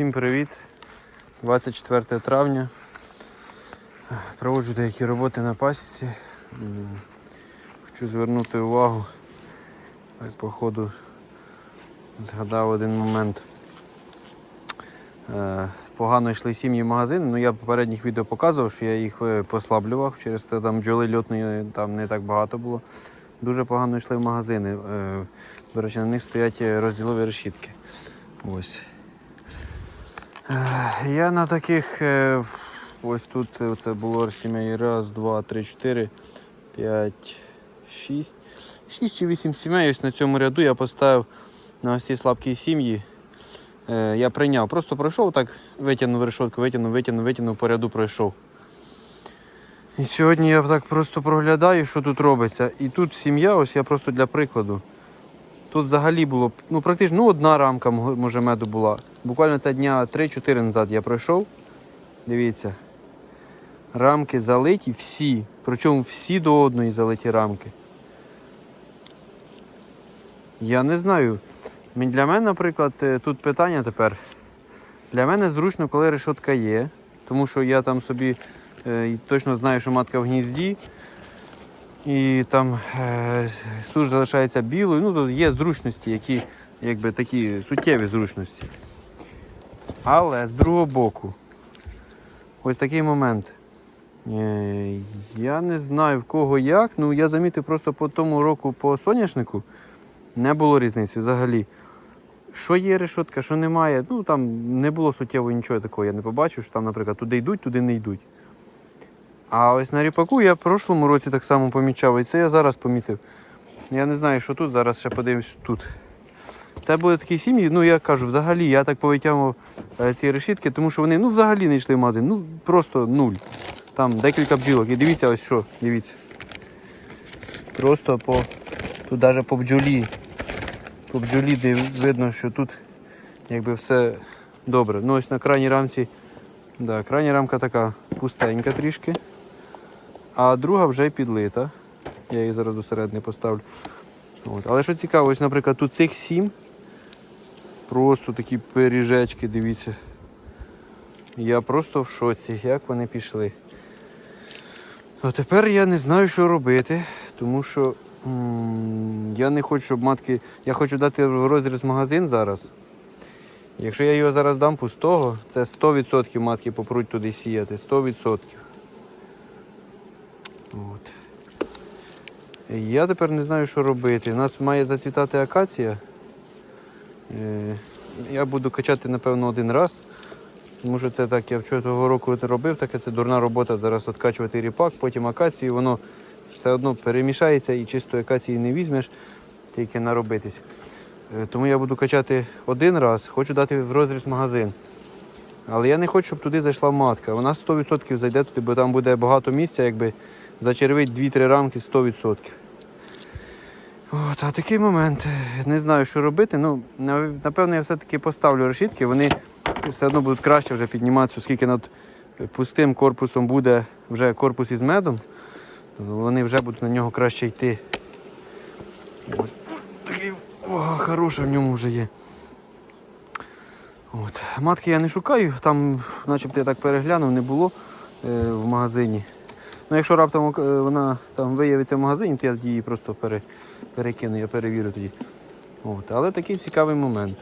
Всім привіт! 24 травня. Проводжу деякі роботи на пасіці. Хочу звернути увагу. Так, по згадав один момент. Е, Погано йшли сім'ї в магазин. Ну я в попередніх відео показував, що я їх е, послаблював. Через те там бджоли льотної там не так багато було. Дуже погано йшли в магазини. Е, До речі, на них стоять е, розділові решітки. Ось. Я на таких е, ось тут це було сімей. Раз, два, три, чотири, п'ять, шість. Шість чи вісім сімей. Ось на цьому ряду я поставив на ось ці слабкі сім'ї. Е, Я прийняв. Просто пройшов так, витягнув решетку, витягнув, витягнув, витягнув, по ряду пройшов. І сьогодні я так просто проглядаю, що тут робиться. І тут сім'я, ось я просто для прикладу. Тут взагалі було ну, практично ну, одна рамка може меду була. Буквально це дня 3-4 назад я пройшов. Дивіться. Рамки залиті всі. Причому всі до одної залиті рамки. Я не знаю. Для мене, наприклад, е, тут питання тепер. Для мене зручно, коли решетка є, тому що я там собі е, точно знаю, що матка в гнізді. І там е, суш залишається білою. Ну, тут є зручності, які якби такі суттєві зручності. Але з другого боку, ось такий момент. Е, я не знаю в кого як. Ну я замітив просто по тому року по соняшнику не було різниці взагалі. Що є решетка, що немає. Ну там не було суттєво нічого такого. Я не побачив, що там, наприклад, туди йдуть, туди не йдуть. А ось на ріпаку я в прошлому році так само помічав, і це я зараз помітив. Я не знаю, що тут, зараз ще подивимось тут. Це були такі сім'ї, ну я кажу, взагалі я так повитягував е, ці решітки, тому що вони ну, взагалі не йшли в магазин. Ну просто нуль. Там декілька бджілок. І дивіться ось що, дивіться. Просто по. Тут навіть по бджолі. По бджолі видно, що тут якби все добре. Ну ось на крайній рамці. Да, крайня рамка така пустенька трішки. А друга вже підлита. Я її зараз до середини поставлю. От. Але що цікаво, ось, наприклад, тут цих сім. Просто такі пиріжечки, дивіться. Я просто в шоці, як вони пішли. А тепер я не знаю, що робити, тому що м, я не хочу, щоб матки. Я хочу дати в розріз магазин зараз. Якщо я його зараз дам пустого, це 100% матки попруть туди сіяти. 100%. Я тепер не знаю, що робити. У нас має зацвітати акація. Е, Я буду качати, напевно, один раз. Тому що це так, я вчора того року це робив, таке це дурна робота зараз откачувати ріпак, потім акацію, воно все одно перемішається і чистої акації не візьмеш, тільки наробитись. Е, Тому я буду качати один раз, хочу дати в розріз магазин. Але я не хочу, щоб туди зайшла матка. Вона 100% зайде туди, бо там буде багато місця, якби зачервить 2-3 рамки 100%. От, а такий момент. Не знаю, що робити. Ну, напевно, я все-таки поставлю решітки, вони все одно будуть краще вже підніматися, оскільки над пустим корпусом буде вже корпус із медом, вони вже будуть на нього краще йти. Ось такий о, хороша в ньому вже є. От. Матки я не шукаю, там, начебто я так переглянув, не було е, в магазині. Ну, якщо раптом е, вона там виявиться в магазині, то я її просто пере, перекину, я перевірю тоді. От. Але такий цікавий момент.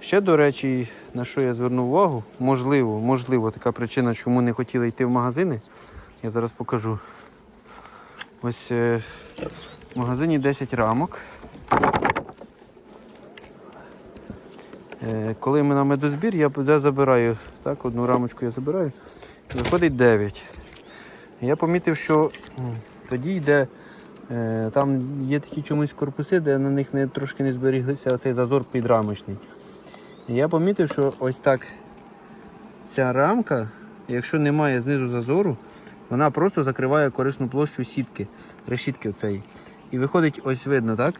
Ще, до речі, на що я звернув увагу, можливо, можливо, така причина, чому не хотіли йти в магазини. Я зараз покажу. Ось е, в магазині 10 рамок. Е, коли ми на медозбір, я, забираю, так, одну рамочку я забираю, виходить 9. Я помітив, що тоді йде, е, там є такі чомусь корпуси, де на них не, трошки не зберіглися оцей зазор підрамочний. Я помітив, що ось так ця рамка, якщо немає знизу зазору, вона просто закриває корисну площу сітки, решітки оцеї. І виходить, ось видно, так?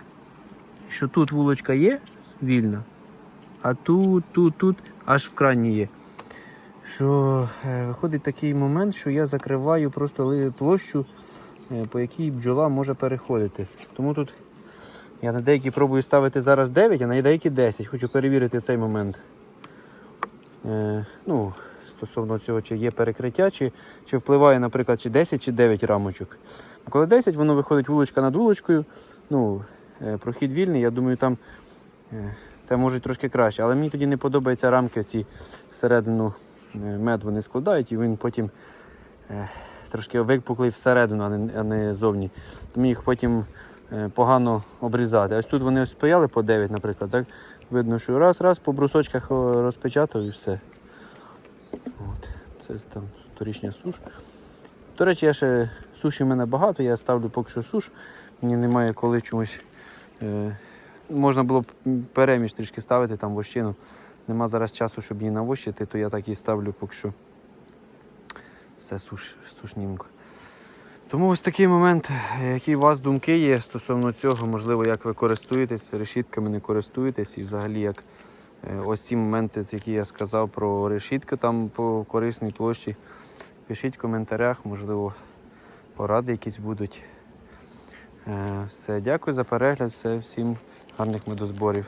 Що тут вулочка є вільна, а тут, тут, тут аж в крайній є. Що е, виходить такий момент, що я закриваю просто площу, е, по якій бджола може переходити. Тому тут я на деякі пробую ставити зараз 9, а на деякі 10. Хочу перевірити цей момент. е, ну, стосовно цього, чи є перекриття, чи, чи впливає, наприклад, чи 10 чи 9 рамочок. Коли 10, воно виходить вуличка над вуличкою. Ну, прохід вільний, я думаю, там це може трошки краще. Але мені тоді не подобаються рамки ці всередину мед вони складають, і він потім е, трошки випуклий всередину, а не, а не зовні. Тому їх потім е, погано обрізати. Ось тут вони ось стояли по 9, наприклад. Так? Видно, що раз-раз по брусочках розпечатав і все. От. Це там торічня суш. До речі, я ще суші в мене багато, я ставлю поки що суш. Мені немає коли чомусь. Е, можна було б переміж трішки ставити там вощину. Нема зараз часу, щоб її навощити, то я так і ставлю поки що. Все суш, сушнімко. Тому ось такий момент, які у вас думки є стосовно цього, можливо, як ви користуєтесь решітками, не користуєтесь, і взагалі як е, ось ці моменти, які я сказав про решітку там по корисній площі. Пишіть в коментарях, можливо, поради якісь будуть. Е, Все, дякую за перегляд, все, всім гарних медозборів.